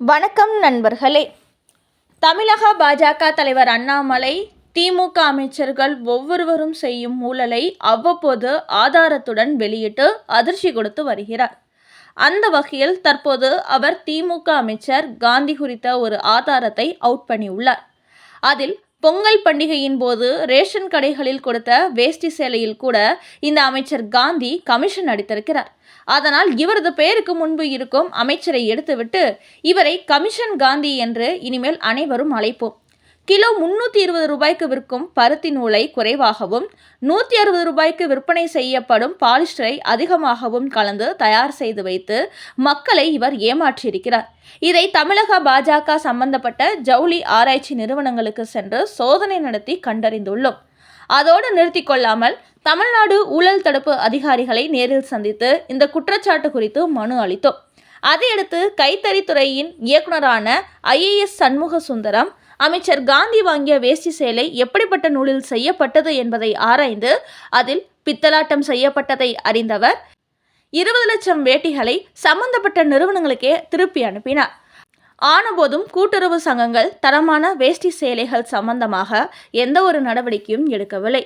வணக்கம் நண்பர்களே. தமிழக பாஜக தலைவர் அண்ணாமலை திமுக அமைச்சர்கள் ஒவ்வொருவரும் செய்யும் ஊழலை அவ்வப்போது ஆதாரத்துடன் வெளியிட்டு அதிர்ச்சி கொடுத்து வருகிறார். அந்த வகையில் தற்போது அவர் திமுக அமைச்சர் காந்தி குறித்த ஒரு ஆதாரத்தை அவுட் பண்ணியுள்ளார். அதில் பொங்கல் பண்டிகையின் போது ரேஷன் கடைகளில் கொடுத்த வேஷ்டி சேலையில் கூட இந்த அமைச்சர் காந்தி கமிஷன் அடித்திருக்கிறார். அதனால் இவரது பெயருக்கு முன்பு இருக்கும் அமைச்சரை எடுத்துவிட்டு இவரை கமிஷன் காந்தி என்று இனிமேல் அனைவரும் அழைப்போம். கிலோ முன்னூற்றி இருபது ரூபாய்க்கு விற்கும் பருத்தி நூலை குறைவாகவும் நூற்றி அறுபது ரூபாய்க்கு விற்பனை செய்யப்படும் பாலிஸ்டரை அதிகமாகவும் கலந்து தயார் செய்து வைத்து மக்களை இவர் ஏமாற்றியிருக்கிறார். இதை தமிழக பாஜக சம்பந்தப்பட்ட ஜவுளி ஆராய்ச்சி நிறுவனங்களுக்கு சென்று சோதனை நடத்தி கண்டறிந்துள்ளோம். அதோடு நிறுத்தி கொள்ளாமல் தமிழ்நாடு ஊழல் தடுப்பு அதிகாரிகளை நேரில் சந்தித்து இந்த குற்றச்சாட்டு குறித்து மனு அளித்தோம். அதையடுத்து கைத்தறித்துறையின் இயக்குனரான ஐஏஎஸ் சண்முக சுந்தரம் அமைச்சர் காந்தி வாங்கிய வேஷ்டி சேலை எப்படிப்பட்ட நூலில் செய்யப்பட்டது என்பதை ஆராய்ந்து அதில் பித்தலாட்டம் செய்யப்பட்டதை அறிந்தவர். இருபது லட்சம் வேட்டிகளை சம்பந்தப்பட்ட நிறுவனங்களுக்கே திருப்பி அனுப்பினார். ஆனபோதும் கூட்டுறவு சங்கங்கள் தரமான வேஷ்டி சேலைகள் சம்பந்தமாக எந்த ஒரு நடவடிக்கையும் எடுக்கவில்லை.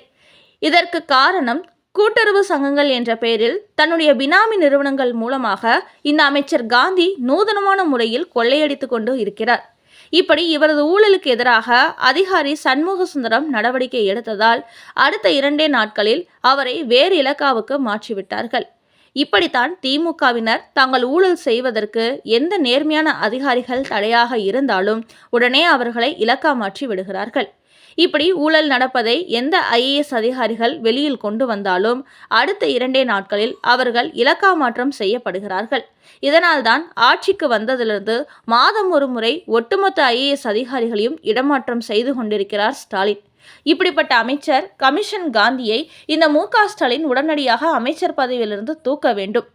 இதற்கு காரணம் கூட்டுறவு சங்கங்கள் என்ற பெயரில் தன்னுடைய பினாமி நிறுவனங்கள் மூலமாக இந்த அமைச்சர் காந்தி நூதனமான முறையில் கொள்ளையடித்து கொண்டு இருக்கிறார். இப்படி இவரது ஊழலுக்கு எதிராக அதிகாரி சண்முக சுந்தரம் நடவடிக்கை எடுத்ததால் அடுத்த இரண்டே நாட்களில் அவரை வேறு இலக்காவுக்கு மாற்றிவிட்டார்கள். இப்படித்தான் திமுகவினர் தாங்கள் ஊழல் செய்வதற்கு எந்த நேர்மையான அதிகாரிகள் தடையாக இருந்தாலும் உடனே அவர்களை இலக்கா மாற்றி விடுகிறார்கள். இப்படி ஊழல் நடப்பதை எந்த ஐஏஎஸ் அதிகாரிகள் வெளியில் கொண்டு வந்தாலும் அடுத்த இரண்டே நாட்களில் அவர்கள் இலக்கா மாற்றம் செய்யப்படுகிறார்கள். இதனால்தான் ஆட்சிக்கு வந்ததிலிருந்து மாதம் ஒரு முறை ஒட்டுமொத்த ஐஏஎஸ் அதிகாரிகளையும் இடமாற்றம் செய்து கொண்டிருக்கிறார் ஸ்டாலின். இப்படிப்பட்ட அமைச்சர் கமிஷன் காந்தியை இந்த மு ஸ்டாலின் உடனடியாக அமைச்சர் பதவியிலிருந்து தூக்க வேண்டும்.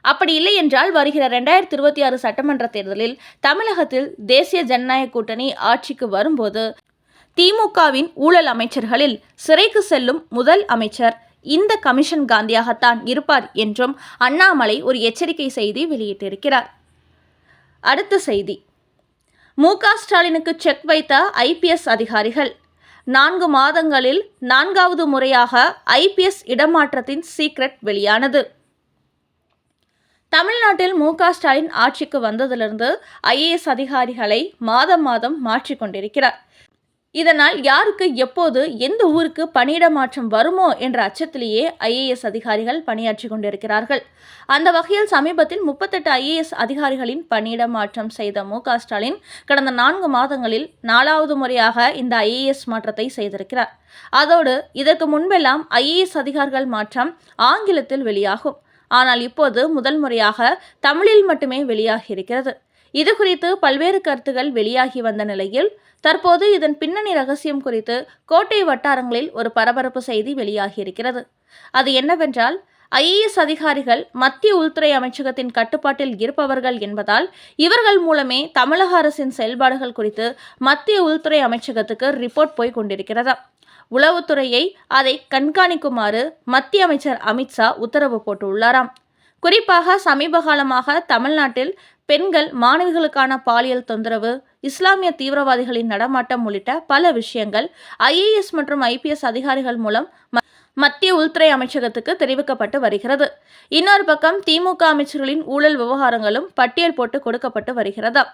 அப்படி இல்லை என்றால் வருகிற ரெண்டாயிரத்தி இருபத்தி ஆறு சட்டமன்ற தேர்தலில் தமிழகத்தில் தேசிய ஜனநாயக கூட்டணி ஆட்சிக்கு வரும்போது திமுகவின் ஊழல் அமைச்சர்களில் சிறைக்கு செல்லும் முதல் அமைச்சர் இந்த கமிஷன் காந்தியாகத்தான் இருப்பார் என்றும் அண்ணாமலை ஒரு எச்சரிக்கை செய்தி வெளியிட்டிருக்கிறார். அடுத்த செய்தி. மு ஸ்டாலினுக்கு செக் வைத்த ஐபிஎஸ் அதிகாரிகள். நான்கு மாதங்களில் நான்காவது முறையாக ஐபிஎஸ் இடமாற்றத்தின் சீக்ரெட் வெளியானது. தமிழ்நாட்டில் மு ஸ்டாலின் ஆட்சிக்கு வந்ததிலிருந்து ஐஏஎஸ் அதிகாரிகளை மாதம் மாதம் மாற்றிக்கொண்டிருக்கிறார். இதனால் யாருக்கு எப்போது எந்த ஊருக்கு பணியிட மாற்றம் வருமோ என்ற அச்சத்திலேயே ஐஏஎஸ் அதிகாரிகள் பணியாற்றி கொண்டிருக்கிறார்கள். அந்த வகையில் சமீபத்தில் முப்பத்தெட்டு ஐஏஎஸ் அதிகாரிகளின் பணியிட மாற்றம் செய்த மு. ஸ்டாலின் கடந்த நான்கு மாதங்களில் நாலாவது முறையாக இந்த ஐஏஎஸ் மாற்றத்தை செய்திருக்கிறார். அதோடு இதற்கு முன்பெல்லாம் ஐஏஎஸ் அதிகாரிகள் மாற்றம் ஆங்கிலத்தில் வெளியாகும். ஆனால் இப்போது முதல் முறையாக தமிழில் மட்டுமே வெளியாகி இருக்கிறது. இது குறித்து பல்வேறு கருத்துகள் வெளியாகி வந்த நிலையில் தற்போது இதன் பின்னணி ரகசியம் குறித்து கோட்டை வட்டாரங்களில் ஒரு பரபரப்பு செய்தி வெளியாகியிருக்கிறது. அது என்னவென்றால் ஐஏஎஸ் அதிகாரிகள் மத்திய உள்துறை அமைச்சகத்தின் கட்டுப்பாட்டில் இருப்பவர்கள் என்பதால் இவர்கள் மூலமே தமிழக அரசின் செயல்பாடுகள் குறித்து மத்திய உள்துறை அமைச்சகத்துக்கு ரிப்போர்ட் போய் கொண்டிருக்கிறதா. உளவுத்துறையை அதை கண்காணிக்குமாறு மத்திய அமைச்சர் அமித்ஷா உத்தரவு போட்டுள்ளாராம். குறிப்பாக சமீப காலமாக தமிழ்நாட்டில் பெண்கள் மாணவிகளுக்கான பாலியல் தொந்தரவு இஸ்லாமிய தீவிரவாதிகளின் நடமாட்டம் உள்ளிட்ட பல விஷயங்கள் ஐஏஎஸ் மற்றும் ஐபிஎஸ் அதிகாரிகள் மூலம் மத்திய உள்துறை அமைச்சகத்துக்கு தெரிவிக்கப்பட்டு வருகிறது. இன்னொரு பக்கம் திமுக அமைச்சர்களின் ஊழல் விவகாரங்களும் பட்டியல் போட்டு கொடுக்கப்பட்டு வருகிறதா.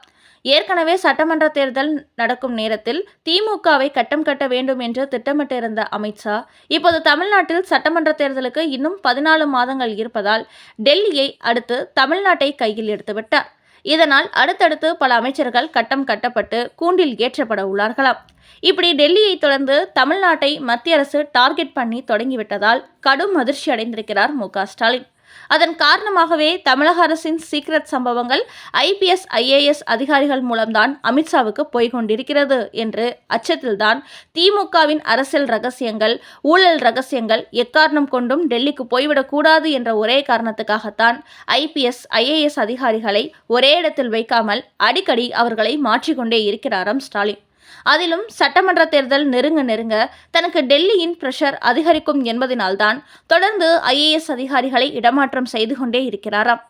ஏற்கனவே சட்டமன்ற தேர்தல் நடக்கும் நேரத்தில் திமுகவை கட்டம் கட்ட வேண்டும் என்று திட்டமிட்டிருந்த அமித்ஷா இப்போது தமிழ்நாட்டில் சட்டமன்ற தேர்தலுக்கு இன்னும் பதினாலு மாதங்கள் இருப்பதால் டெல்லியை அடுத்து தமிழ்நாட்டை கையில் எடுத்துவிட்டார். இதனால் அடுத்தடுத்து பல அமைச்சர்கள் கட்டம் கட்டப்பட்டு கூண்டில் ஏற்றப்பட உள்ளார்களாம். இப்படி டெல்லியை தொடர்ந்து தமிழ்நாட்டை மத்திய அரசு டார்கெட் பண்ணி தொடங்கிவிட்டதால் கடும் அதிர்ச்சி அடைந்திருக்கிறார் மு ஸ்டாலின். அதன் காரணமாகவே தமிழக அரசின் சீக்ரெட் சம்பவங்கள் ஐபிஎஸ் ஐஏஎஸ் அதிகாரிகள் மூலம்தான் அமித்ஷாவுக்கு போய்கொண்டிருக்கிறது என்று அச்சத்தில்தான் திமுகவின் அரசியல் ரகசியங்கள் ஊழல் ரகசியங்கள் எக்காரணம் கொண்டும் டெல்லிக்கு போய்விடக்கூடாது என்ற ஒரே காரணத்துக்காகத்தான் ஐபிஎஸ் ஐஏஎஸ் அதிகாரிகளை ஒரே இடத்தில் வைக்காமல் அடிக்கடி அவர்களை மாற்றிக்கொண்டே இருக்கிறாராம் ஸ்டாலின். அதிலும் சட்டமன்ற தேர்தல் நெருங்க நெருங்க தனக்கு டெல்லியின் பிரஷர் அதிகரிக்கும் என்பதனால்தான் தொடர்ந்து ஐஏஎஸ் அதிகாரிகளை இடமாற்றம் செய்து கொண்டே இருக்கிறாராம்.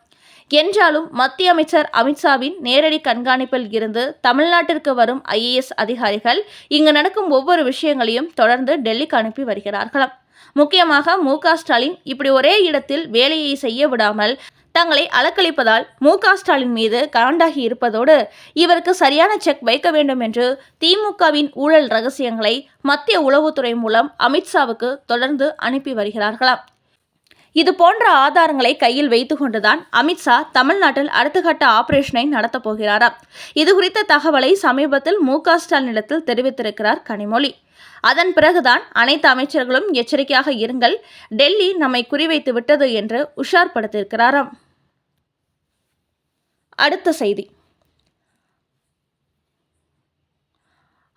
என்றாலும் மத்திய அமைச்சர் அமித்ஷாவின் நேரடி கண்காணிப்பில் இருந்து தமிழ்நாட்டிற்கு வரும் ஐஏஎஸ் அதிகாரிகள் இங்கு நடக்கும் ஒவ்வொரு விஷயங்களையும் தொடர்ந்து டெல்லிக்கு அனுப்பி வருகிறார்களாம். முக்கியமாக மு ஸ்டாலின் இப்படி ஒரே இடத்தில் வேலையை செய்ய விடாமல் தங்களை அலக்களிப்பதால் மு க ஸ்டாலின் மீது காண்டாகி இருப்பதோடு இவருக்கு சரியான செக் வைக்க வேண்டும் என்று திமுகவின் ஊழல் ரகசியங்களை மத்திய உளவுத்துறை மூலம் அமித்ஷாவுக்கு தொடர்ந்து அனுப்பி வருகிறார்களாம். இது போன்ற ஆதாரங்களை கையில் வைத்துக்கொண்டுதான் அமித்ஷா தமிழ்நாட்டில் அடுத்த கட்ட ஆபரேஷனை நடத்தப் போகிறாராம். இது குறித்த தகவலை சமீபத்தில் மு க ஸ்டாலினிடத்தில் தெரிவித்திருக்கிறார் கனிமொழி. அதன் பிறகுதான் அனைத்து அமைச்சர்களும் எச்சரிக்கையாக இருங்கள். டெல்லி நம்மை குறிவைத்து விட்டது என்று உஷார்படுத்தியிருக்கிறாராம் அடுத்த செய்தி.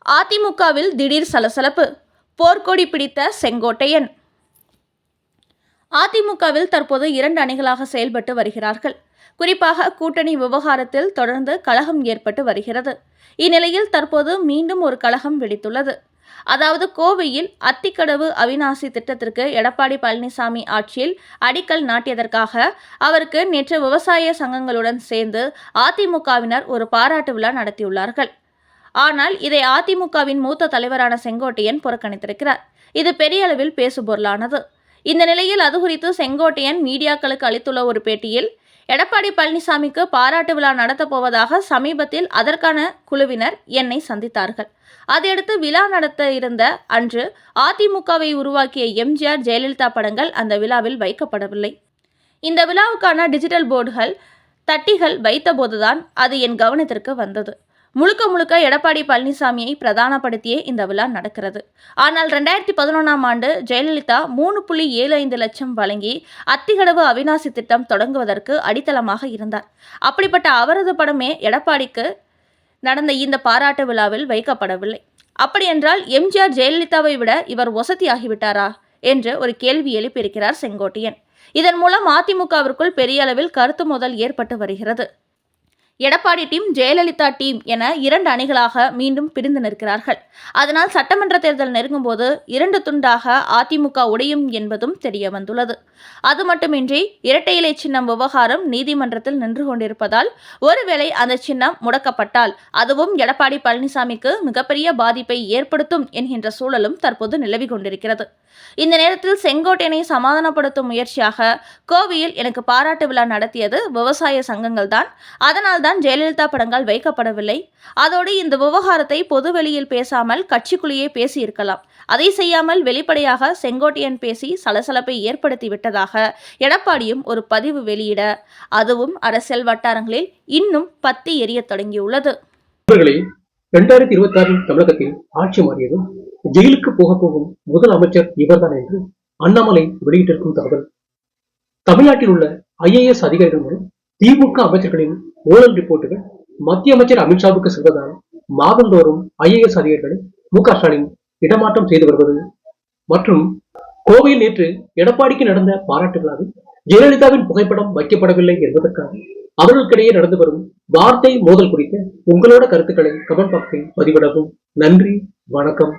அதிமுகவில் திடீர் சலசலப்பு. போர்க்கொடி பிடித்த செங்கோட்டையன். அதிமுகவில் தற்போது இரண்டு அணிகளாக செயல்பட்டு வருகிறார்கள். குறிப்பாக கூட்டணி விவகாரத்தில் தொடர்ந்து கழகம் ஏற்பட்டு வருகிறது. இந்நிலையில் தற்போது மீண்டும் ஒரு கலகம் வெடித்துள்ளது. அதாவது கோவையில் அத்திக்கடவு அவிநாசி திட்டத்திற்கு எடப்பாடி பழனிசாமி ஆட்சியில் அடிக்கல் நாட்டியதற்காக அவருக்கு நேற்று விவசாய சங்கங்களுடன் சேர்ந்து அதிமுகவினர் ஒரு பாராட்டு விழா நடத்தியுள்ளார்கள். ஆனால் இதை அதிமுகவின் மூத்த தலைவரான செங்கோட்டையன் புறக்கணித்திருக்கிறார். இது பெரிய அளவில் பேசுபொருளானது. இந்த நிலையில் அது குறித்து செங்கோட்டையன் மீடியாக்களுக்கு அளித்துள்ள ஒரு பேட்டியில் எடப்பாடி பழனிசாமிக்கு பாராட்டு விழா நடத்தப் போவதாக சமீபத்தில் அதற்கான குழுவினர் என்னை சந்தித்தார்கள். அதையடுத்து விழா நடத்த இருந்த அன்று அதிமுகவை உருவாக்கிய எம்ஜிஆர் ஜெயலலிதா படங்கள் அந்த விழாவில் வைக்கப்படவில்லை. இந்த விழாவுக்கான டிஜிட்டல் போர்டுகள் தட்டிகள் வைத்தபோதுதான் அது என் கவனத்திற்கு வந்தது. முழுக்க முழுக்க எடப்பாடி பழனிசாமியை பிரதானப்படுத்தியே இந்த விழா நடக்கிறது. ஆனால் ரெண்டாயிரத்தி பதினொன்றாம் ஆண்டு ஜெயலலிதா மூணு புள்ளி ஏழு ஐந்து லட்சம் வழங்கி அத்திகடவு அவிநாசி திட்டம் தொடங்குவதற்கு அடித்தளமாக இருந்தார். அப்படிப்பட்ட அவரது படமே எடப்பாடிக்கு நடந்த இந்த பாராட்டு விழாவில் வைக்கப்படவில்லை. அப்படியென்றால் எம்ஜிஆர் ஜெயலலிதாவை விட இவர் வசதியாகிவிட்டாரா என்று ஒரு கேள்வி எழுப்பியிருக்கிறார் செங்கோட்டையன். இதன் மூலம் அதிமுகவிற்குள் பெரிய அளவில் கருத்து மோதல் ஏற்பட்டு வருகிறது. எடப்பாடி டீம் ஜெயலலிதா டீம் என இரண்டு அணிகளாக மீண்டும் பிரிந்து நிற்கிறார்கள். அதனால் சட்டமன்ற தேர்தல் நெருங்கும் போது இரண்டு துண்டாக அதிமுக உடையும் என்பதும் தெரிய வந்துள்ளது அது மட்டுமின்றி இரட்டை இலை சின்னம் விவகாரம் நீதிமன்றத்தில் நின்று கொண்டிருப்பதால் ஒருவேளை அந்த சின்னம் முடக்கப்பட்டால் அதுவும் எடப்பாடி பழனிசாமிக்கு மிகப்பெரிய பாதிப்பை ஏற்படுத்தும் என்கின்ற சூழலும் தற்போது நிலவி கொண்டிருக்கிறது. இந்த நேரத்தில் செங்கோட்டையனை சமாதானப்படுத்தும் முயற்சியாக கோவையில் எனக்கு பாராட்டு விழா நடத்தியது விவசாய சங்கங்கள் தான். அதனால் தான் ஜெயலலிதா படங்கள் வைக்கப்படவில்லை. அதோடு இந்த விவகாரத்தை பொதுவெளியில் பேசாமல் கட்சிக்குள்ளேயே பேசியிருக்கலாம். அதை செய்யாமல் வெளிப்படையாக செங்கோட்டையன் பேசி சலசலப்பை ஏற்படுத்தி விட்டதாக எடப்பாடியும் ஒரு பதிவு வெளியிட அதுவும் அரசியல் வட்டாரங்களில் இன்னும் பத்தி எரிய தொடங்கியுள்ளது. இரண்டாயிரத்தி இருபத்தி ஆறில் தமிழகத்தில் ஆட்சி மாறியதும் ஜெயிலுக்கு போக போகும் முதல் அமைச்சர் இவர்தான் என்று அண்ணாமலை வெளியிட்டிருக்கும் தகவல். தமிழ்நாட்டில் உள்ள ஐஏஎஸ் அதிகாரிகள் மூலம் திமுக அமைச்சர்களின் ஊழல் ரிப்போர்ட்டுகள் மத்திய அமைச்சர் அமித்ஷாவுக்கு செல்வதால் மாதந்தோறும் ஐஏஎஸ் அதிகாரிகளை மு க ஸ்டாலின் இடமாற்றம் செய்து வருவது மற்றும் கோவையில் நேற்று எடப்பாடிக்கு நடந்த பாராட்டு ஜெயலலிதாவின் புகைப்படம் வைக்கப்படவில்லை என்பதற்காக அவர்களுக்கிடையே நடந்து வரும் வார்த்தை மோதல் குறித்த உங்களோட கருத்துக்களை கமெண்ட் பாக்ஸில் பதிவிடவும். நன்றி வணக்கம்.